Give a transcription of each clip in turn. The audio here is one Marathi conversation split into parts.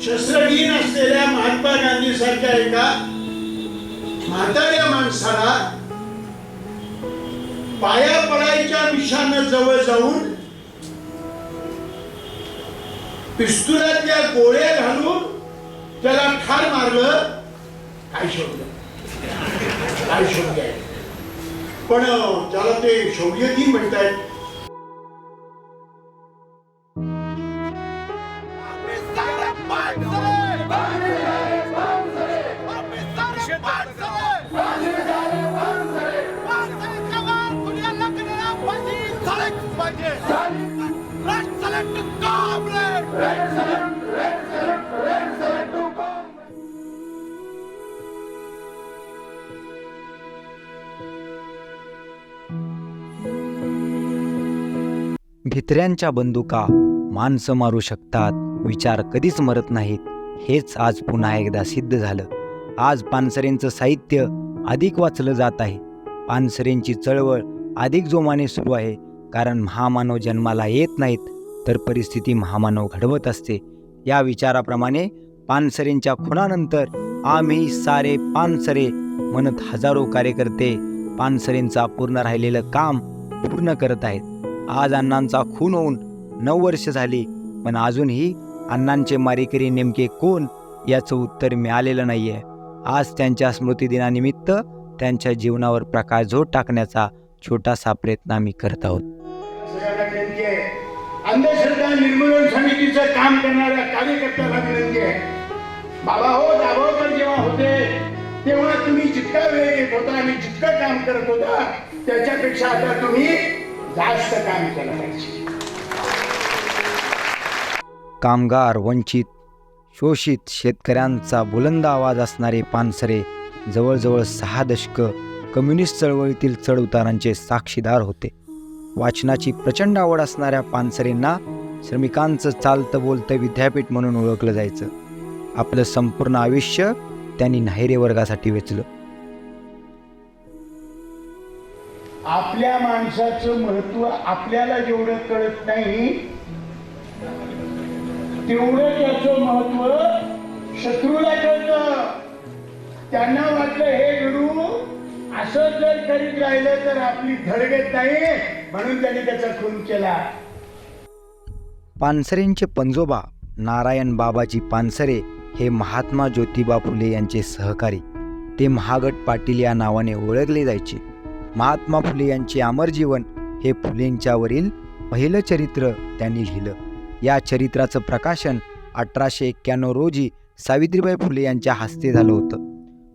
शस्त्रहीन असलेल्या महात्मा गांधी सारख्या एका म्हाताऱ्या माणसाला पाया पडायच्या निशानं जवळ जाऊन पिस्तुलातल्या गोळ्या घालून त्याला ठार मारलं काय शोधलं? काय शोध आहे पण त्याला ते शौर्यही म्हणतायत भित्र्यांच्या बंदुका माणसं मारू शकतात. विचार कधीच मरत नाहीत. हेच आज पुन्हा एकदा सिद्ध झालं. आज पानसरेंचं साहित्य अधिक वाचलं जात आहे. पानसरेंची चळवळ अधिक जोमाने सुरू आहे. कारण महामानव जन्माला येत नाहीत तर परिस्थिती महामानव घडवत असते. या विचाराप्रमाणे पानसरेंच्या खुनानंतर आम्ही सारे पानसरे म्हणत हजारो कार्यकर्ते पानसरेंचा पूर्ण राहिलेलं काम पूर्ण करत आहेत. आज अण्णांचा खून होऊन नऊ वर्ष झाली पण अजूनही अण्णांचे मारेकरी नेमके कोण याचं उत्तर मिळालेलं नाही आहे आज त्यांच्या स्मृतिदिनानिमित्त त्यांच्या जीवनावर प्रकाश झोत टाकण्याचा छोटासा प्रयत्न आम्ही करत आहोत. अंधश्रद्धा निर्मूलन समितीचं काम करणाऱ्या कार्यकर्त्याला विनंती आहे. बाबा हो दाभोळकर जेव्हा होते तेव्हा तुम्ही जितका वेळ येत होता आणि जितकं काम करत होता त्याच्यापेक्षा आता तुम्ही जास्त काम केलं पाहिजे कामगार वंचित शोषित शेतकऱ्यांचा बुलंद आवाज असणारे पानसरे जवळजवळ सहा दशकं कम्युनिस्ट चळवळीतील चढउतारांचे साक्षीदार होते. वाचनाची प्रचंड आवड असणाऱ्या पानसरेंना श्रमिकांचं चालतं बोलतं विद्यापीठ म्हणून ओळखलं जायचं. आपलं संपूर्ण आयुष्य त्यांनी नाहिरे वर्गासाठी वेचलं. आपल्या माणसाचं महत्त्व आपल्याला जेवढं कळत नाही तेवढं त्याचं महत्त्व शत्रूला कळत. त्यांना वाटलं हे गुरु असं जर करीत राहिलं तर आपली धडगत नाही. म्हणून त्यांनी त्याचा खून केला. पानसरेंचे पंजोबा नारायण बाबाजी पानसरे हे महात्मा ज्योतिबा फुले यांचे सहकारी. ते महागट पाटील या नावाने ओळखले जायचे. महात्मा फुले यांचे अमर जीवन हे फुलेंच्यावरील पहिलं चरित्र त्यांनी लिहिलं. या चरित्राचं प्रकाशन अठराशे एक्क्याण्णव रोजी सावित्रीबाई फुले यांच्या हस्ते झालं होतं.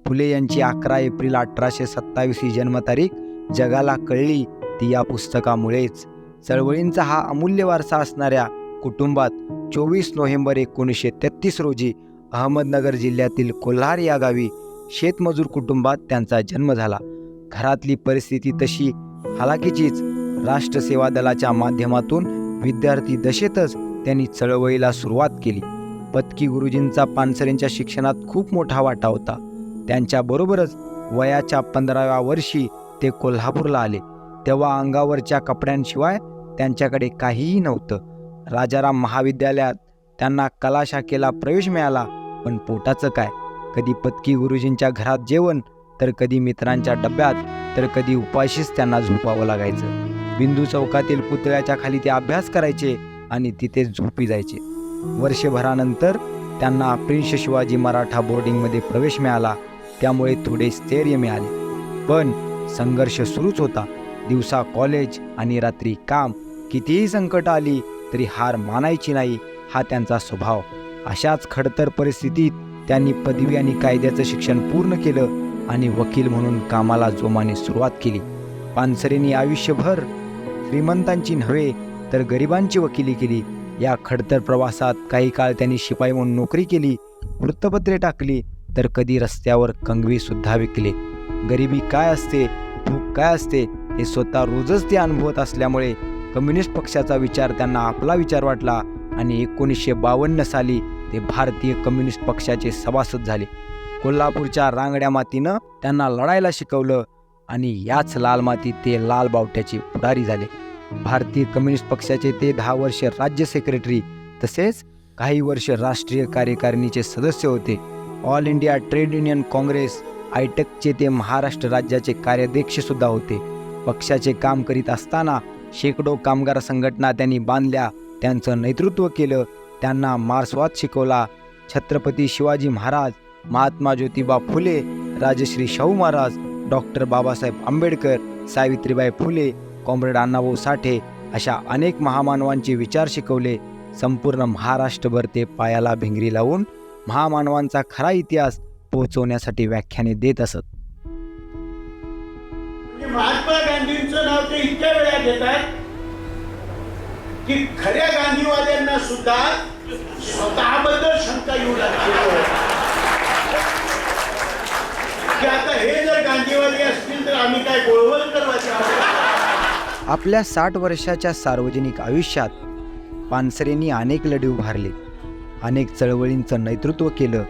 फुले यांची अकरा एप्रिल अठराशे सत्तावीस ही जन्मतारीख जगाला कळली ती या पुस्तकामुळेच. चळवळींचा हा अमूल्य वारसा असणाऱ्या कुटुंबात चोवीस नोव्हेंबर एकोणीसशे तेहतीस रोजी अहमदनगर जिल्ह्यातील कोल्हार या गावी शेतमजूर कुटुंबात त्यांचा जन्म झाला. घरातली परिस्थिती तशी. हालाकीचीच राष्ट्रसेवा दलाच्या माध्यमातून विद्यार्थी दशेतच त्यांनी चळवळीला सुरुवात केली. पत्की गुरुजींचा पानसरेंच्या शिक्षणात खूप मोठा वाटा होता. त्यांच्याबरोबरच वयाच्या पंधराव्या वर्षी ते कोल्हापूरला आले. तेव्हा अंगावरच्या कपड्यांशिवाय त्यांच्याकडे काहीही नव्हतं. राजाराम महाविद्यालयात त्यांना कला शाखेला प्रवेश मिळाला पण पोटाचं काय? कधी पत्की गुरुजींच्या घरात जेवण तर कधी मित्रांच्या डब्यात तर कधी उपाशीच त्यांना झोपावं लागायचं. बिंदू चौकातील पुतळ्याच्या खाली ते अभ्यास करायचे आणि तिथेच झोपी जायचे. वर्षभरानंतर त्यांना प्रिन्स शिवाजी मराठा बोर्डिंगमध्ये प्रवेश मिळाला. त्यामुळे थोडे स्थैर्य मिळाले. पण संघर्ष सुरूच होता. दिवसा कॉलेज आणि रात्री काम. कितीही संकट आली तरी हार मानायची नाही हा त्यांचा स्वभाव. अशाच खडतर परिस्थितीत त्यांनी पदवी आणि कायद्याचं शिक्षण पूर्ण केलं. आणि वकील म्हणून कामाला जोमाने सुरुवात केली. पानसरेंनी आयुष्यभर श्रीमंतांची नव्हे तर गरिबांची वकिली केली. या खडतर प्रवासात काही काळ त्यांनी शिपाई म्हणून नोकरी केली वृत्तपत्रे टाकली तर कधी रस्त्यावर कंगवी सुद्धा विकले. गरिबी काय असते भूक काय असते हे स्वतः रोजच ते अनुभवत असल्यामुळे कम्युनिस्ट पक्षाचा विचार त्यांना आपला विचार वाटला आणि एकोणीसशे बावन्न साली ते भारतीय कम्युनिस्ट पक्षाचे सभासद झाले. कोल्हापूरच्या रांगड्या मातीनं त्यांना लढायला शिकवलं आणि याच लाल मातीत ते लाल बावट्याचे पुढारी झाले. भारतीय कम्युनिस्ट पक्षाचे ते दहा वर्ष राज्य सेक्रेटरी तसेच काही वर्ष राष्ट्रीय कार्यकारिणीचे सदस्य होते. All India trade union Congress आयटकचे ते महाराष्ट्र राज्याचे कार्याध्यक्ष सुद्धा होते. पक्षाचे काम करीत असताना शेकडो कामगार संघटना त्यांनी बांधल्या त्यांचं नेतृत्व केलं त्यांना मार्क्सवाद शिकवला. छत्रपती शिवाजी महाराज महात्मा ज्योतिबा फुले राजश्री शाहू महाराज डॉक्टर बाबासाहेब आंबेडकर सावित्रीबाई फुले कॉम्रेड अण्णाभाऊ साठे अशा अनेक महामानवांचे विचार शिकवले. संपूर्ण महाराष्ट्रभर ते पायाला भिंगरी लावून महामानवांचा खरा इतिहास पोहोचवण्यासाठी व्याख्याने देत असत. म्हणजे महात्मा गांधींचं नाव ते इतक्या वेळा घेतात की खऱ्या गांधीवाद्यांना सुद्धा स्वतःबद्दल शंका येऊ लागते की आता हे जर गांधीवादी असतील तर आम्ही काय गोळवलकर आपल्या साठ वर्षाच्या सार्वजनिक आयुष्यात पानसरेंनी अनेक लढे उभारले. अनेक चळवळींचं नेतृत्व केलं.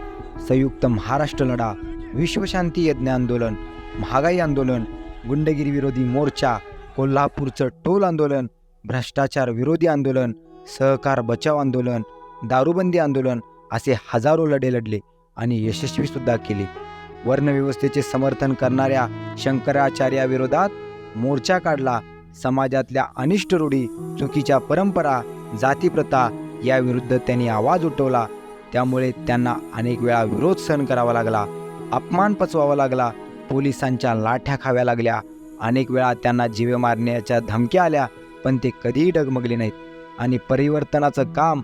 संयुक्त महाराष्ट्र लढा विश्वशांती यज्ञ आंदोलन महागाई आंदोलन गुंडगिरी विरोधी मोर्चा कोल्हापूरचं टोल आंदोलन भ्रष्टाचार विरोधी आंदोलन सहकार बचाव आंदोलन दारूबंदी आंदोलन असे हजारो लढे लढले आणि यशस्वीसुद्धा केले. वर्णव्यवस्थेचे समर्थन करणाऱ्या शंकराचार्याविरोधात मोर्चा काढला. समाजातल्या अनिष्ट रूढी चुकीच्या परंपरा जातीप्रथा याविरुद्ध त्यांनी आवाज उठवला. त्यामुळे त्यांना अनेक वेळा विरोध सहन करावा लागला अपमान पचवावा लागला पोलिसांच्या लाठ्या खाव्या लागल्या. अनेक वेळा त्यांना जीवे मारण्याच्या धमक्या आल्या पण ते कधीही डगमगले नाहीत आणि परिवर्तनाचं काम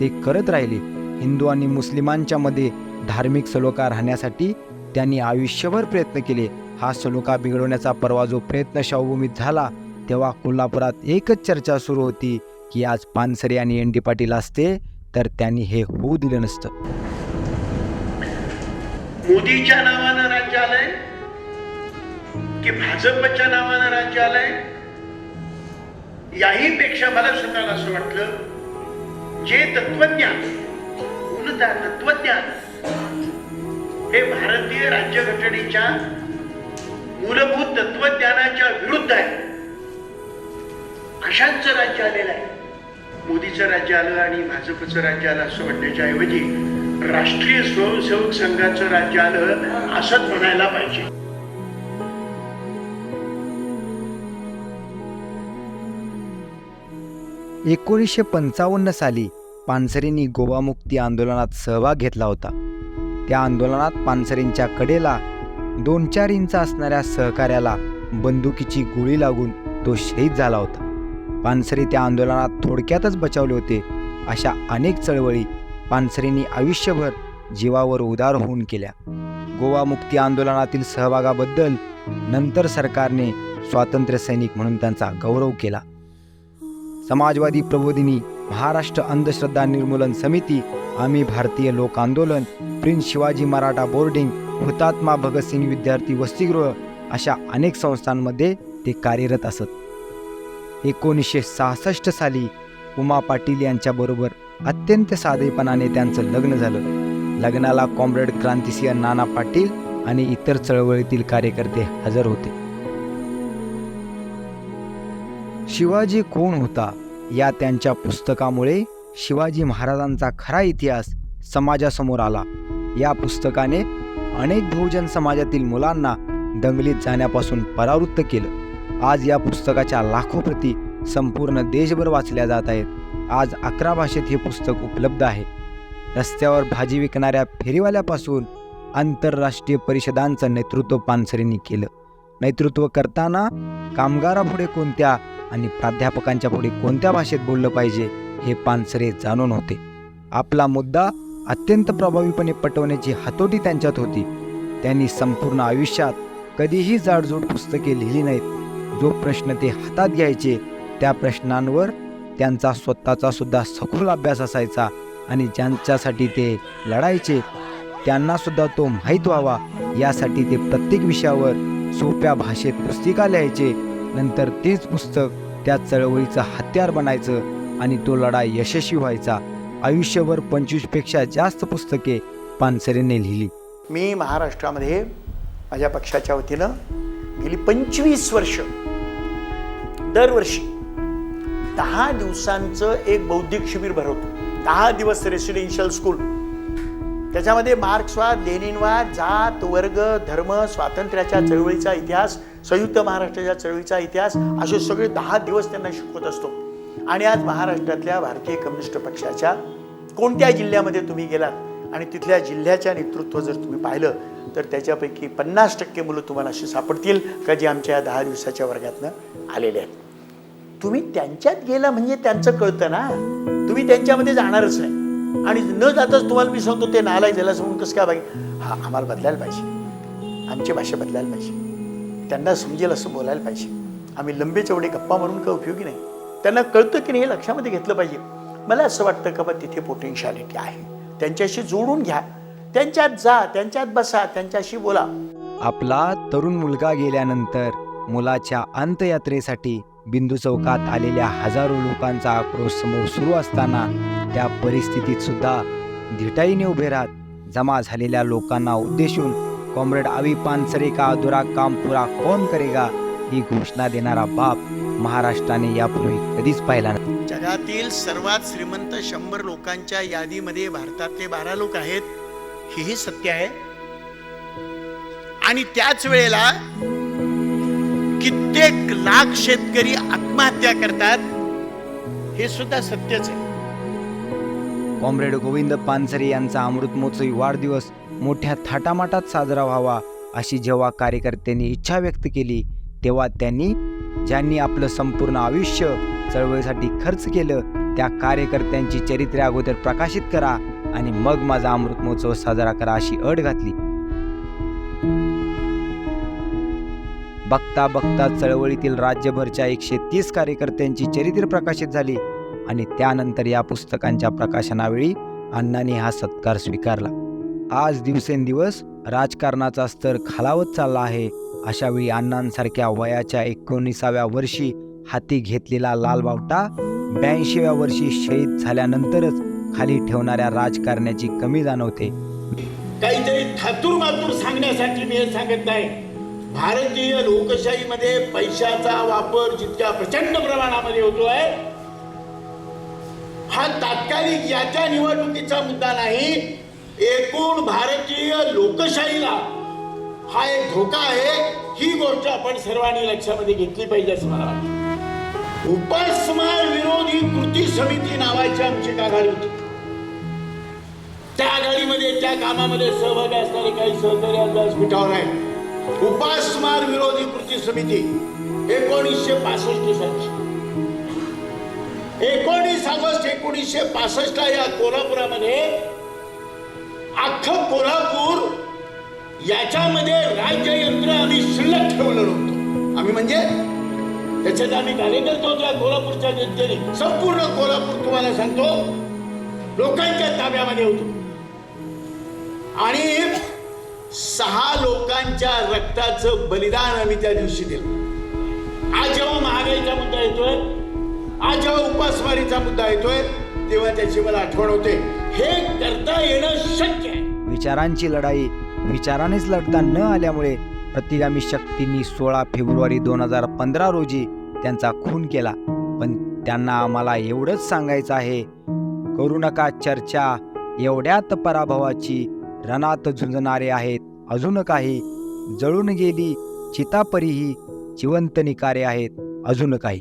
ते करत राहिले. हिंदू आणि मुस्लिमांच्या मध्ये धार्मिक सलोखा राहण्यासाठी त्यांनी आयुष्यभर प्रयत्न केले. हा सलोखा बिघडवण्याचा परवा जो प्रयत्न शाहूभूमीत झाला तेव्हा कोल्हापुरात एकच चर्चा सुरू होती की आज पानसरे आणि एन डी पाटील असते तर त्यांनी हे होऊ दिलं नसतं. मोदीच्या नावानं राज्य आलंय की भाजपच्या नावानं राज्य आलंय याही पेक्षा मला स्वतःला असं वाटलं जे तत्वज्ञान पूर्णतः तत्वज्ञान हे भारतीय राज्यघटनेच्या मूलभूत तत्वज्ञानाच्या विरुद्ध आहे. अशांचं राज्य आलेलं आहे. मोदीचं राज्य आलं आणि भाजपचं राज्य आलं असं म्हणण्याच्या ऐवजी राष्ट्रीय स्वयंसेवक संघाचं राज्य आलं असंच म्हणायला पाहिजे. एकोणीसशे पंचावन्न साली पानसरेंनी गोवा मुक्ती आंदोलनात सहभाग घेतला होता. त्या आंदोलनात पानसरेंच्या कडेला दोन चार इंच असणाऱ्या सहकार्याला बंदुकीची गोळी लागून तो शहीद झाला होता. पानसरे त्या आंदोलनात थोडक्यातच बचावले होते अशा अनेक चळवळी पानसरेंनी आयुष्यभर जीवावर उदार होऊन केल्या. गोवा मुक्ती आंदोलनातील सहभागाबद्दल नंतर सरकारने स्वातंत्र्य सैनिक म्हणून त्यांचा गौरव केला. समाजवादी प्रबोधिनी महाराष्ट्र अंधश्रद्धा निर्मूलन समिती आम्ही भारतीय लोक आंदोलन प्रिन्स शिवाजी मराठा बोर्डिंग हुतात्मा भगतसिंग विद्यार्थी वसतिगृह अशा अनेक संस्थांमध्ये ते कार्यरत असत. एकोणीसशे सहासष्ट साली उमा पाटील यांच्याबरोबर अत्यंत साधेपणाने त्यांचं लग्न झालं. लग्नाला कॉम्रेड क्रांतिसिंह नाना पाटील आणि इतर चळवळीतील कार्यकर्ते हजर होते. शिवाजी कोण होता या त्यांच्या पुस्तकामुळे शिवाजी महाराजांचा खरा इतिहास समाजासमोर आला. या पुस्तकाने अनेक बहुजन समाजातील मुलांना दंगलीत जाण्यापासून परावृत्त केलं. आज या पुस्तकाच्या लाखो प्रती संपूर्ण देशभर वाचल्या जात आहेत. आज अकरा भाषेत हे पुस्तक उपलब्ध आहे. रस्त्यावर भाजी विकणाऱ्या फेरीवाल्यापासून आंतरराष्ट्रीय परिषदांचं नेतृत्व पानसरेंनी केलं. नेतृत्व करताना कामगारापुढे कोणत्या आणि प्राध्यापकांच्या पुढे कोणत्या भाषेत बोललं पाहिजे हे पानसरे जाणून होते. आपला मुद्दा अत्यंत प्रभावीपणे पटवण्याची हातोटी त्यांच्यात होती. त्यांनी संपूर्ण आयुष्यात कधीही जाडजूड पुस्तके लिहिली नाहीत. जो प्रश्न ते हातात घ्यायचे त्या प्रश्नांवर त्यांचा स्वतःचा सुद्धा सखोल अभ्यास असायचा आणि ज्यांच्यासाठी ते लढायचे त्यांना सुद्धा तो माहीत व्हावा यासाठी ते प्रत्येक विषयावर सोप्या भाषेत पुस्तिका लिहायचे. नंतर तेच पुस्तक त्या चळवळीचं हत्यार बनायचं आणि तो लढा यशस्वी व्हायचा. आयुष्यभर पंचवीसपेक्षा जास्त पुस्तके पानसरेने लिहिली. मी महाराष्ट्रामध्ये माझ्या पक्षाच्या वतीनं गेली पंचवीस वर्ष दरवर्षी दहा दिवसांचं एक बौद्धिक शिबिर भरवतो. दहा दिवस रेसिडेन्शियल स्कूल त्याच्यामध्ये मार्क्सवाद लेनिनवाद जात वर्ग धर्म स्वातंत्र्याच्या चळवळीचा इतिहास संयुक्त महाराष्ट्राच्या चळवळीचा इतिहास असे सगळे दहा दिवस त्यांना शिकवत असतो. आणि आज महाराष्ट्रातल्या भारतीय कम्युनिस्ट पक्षाच्या कोणत्या जिल्ह्यामध्ये तुम्ही गेलात? आणि तिथल्या जिल्ह्याच्या नेतृत्व जर तुम्ही पाहिलं तर त्याच्यापैकी पन्नास टक्के मुलं तुम्हाला अशी सापडतील का जी आमच्या या दहा दिवसाच्या वर्गातनं आलेले आहेत? तुम्ही त्यांच्यात गेला म्हणजे त्यांचं कळतं ना. तुम्ही त्यांच्यामध्ये जाणारच नाही. आणि न जाताच तुम्हाला मी सांगतो ते नालाय झाला म्हणून कसं काय पाहिजे हा आम्हाला बदलायला पाहिजे. आमची भाषा बदलायला पाहिजे. त्यांना समजेल असं बोलायला पाहिजे. आम्ही लंबे चवडे गप्पा मारून का उपयोगी नाही. त्यांना कळतं की नाही हे लक्षामध्ये घेतलं पाहिजे. मला असं वाटतं का बा तिथे पोटेन्शियालिटी आहे. त्यांच्याशी जोडून घ्या. त्यांच्यात जा त्यांच्यात बसा त्यांच्याशी बोला. आपला तरुण मुलगा गेल्यानंतर मुलाच्या अंत्ययात्रेसाठी बिंदू चौकात आलेल्या हजारो लोकांचा आक्रोश समोर सुरू असताना त्या परिस्थितीत सुद्धा धिटाईने उभे राहत जमा झालेल्या लोकांना उद्देशून कॉम्रेड आवी पानसरे का अधुरा काम पुरा कौन करेगा ही घोषणा देणारा बाप महाराष्ट्राने यापूर्वी कधीच पाहिला नाही. जगातील सर्वात श्रीमंत शंभर लोकांच्या यादीमध्ये भारतातले बारा लोक आहेत. हेही सत्य आहे. आणि त्याच वेळेला कित्येक लाख शेतकरी आत्महत्या करतात. हे सुद्धा सत्यच आहे. कॉम्रेड गोविंद पानसरे यांचा अमृत महोत्सवी वाढदिवस मोठ्या थाटामाटात साजरा व्हावा अशी जेव्हा कार्यकर्त्यांनी इच्छा व्यक्त केली तेव्हा त्यांनी ज्यांनी आपलं संपूर्ण आयुष्य चळवळीसाठी खर्च केलं त्या कार्यकर्त्यांची चरित्रे अगोदर प्रकाशित करा आणि मग माझा अमृत महोत्सव साजरा करा अशी अट घातली. बघता बघता चळवळीतील राज्यभरच्या एकशे तीस कार्यकर्त्यांची चरित्र प्रकाशित झाली आणि त्यानंतर या पुस्तकांच्या प्रकाशनावेळी अण्णांनी हा सत्कार स्वीकारला. आज दिवसेंदिवस राजकारणाचा स्तर खालावत चालला आहे. अशावेळी अण्णांसारख्या वयाच्या एकोणीसाव्या वर्षी हाती घेतलेला लाल बावटा ब्याऐंशीव्या वर्षी शहीद झाल्यानंतरच खाली ठेवणाऱ्या राजकारण्याची कमी जाणवते. काहीतरी थातूर मातूर सांगण्यासाठी मी हे सांगत नाही. भारतीय लोकशाहीमध्ये पैशाचा वापर जितक्या प्रचंड प्रमाणामध्ये होतोय हा तात्कालिक याच्या निवडणुकीचा मुद्दा नाही. एकूण भारतीय लोकशाहीला हा एक धोका आहे. ही गोष्ट आपण सर्वांनी लक्षामध्ये घेतली पाहिजे असं मला वाटतं. उपासमार विरोधी कृती समिती नावाची आमची एक आघाडी होती. त्या आघाडीमध्ये त्या कामामध्ये सहभागी असणारे काही सहकारी आज व्यासपीठावर आहे उपासमार विरोधी कृती समिती एकोणीसशे पासष्ट सालची. एकोणीस ऑगस्ट एकोणीसशे पासष्ट या कोल्हापुरामध्ये अख्खं कोल्हापूर याच्यामध्ये राज्ययंत्र आम्ही शिल्लक ठेवलं नव्हतं. आम्ही म्हणजे त्याच्यात आम्ही कार्यकर्ते होतो या कोल्हापूरच्या जनतेने संपूर्ण कोल्हापूर तुम्हाला सांगतो लोकांच्या ताब्यामध्ये होतो. आणि सहा लोकांच्या रक्ताचं बलिदान आम्ही त्या दिवशी दिलं. आज जेव्हा महागाईचा मुद्दा येतोय आज जेव्हा उपासमारीचा मुद्दा येतोय तेव्हा त्याची मला आठवण होते. हे करता येणं शक्य आहे. विचारांची लढाई विचारानेच लढता न आल्यामुळे प्रतिगामी शक्तींनी सोळा फेब्रुवारी दोन हजार पंधरा रोजी त्यांचा खून केला. पण त्यांना आम्हाला एवढंच सांगायचं आहे करू नका चर्चा एवढ्यात पराभवाची रणात झुंजणारे आहेत अजून काही. जळून गेली चितापरीही जिवंत निकारे आहेत अजून काही.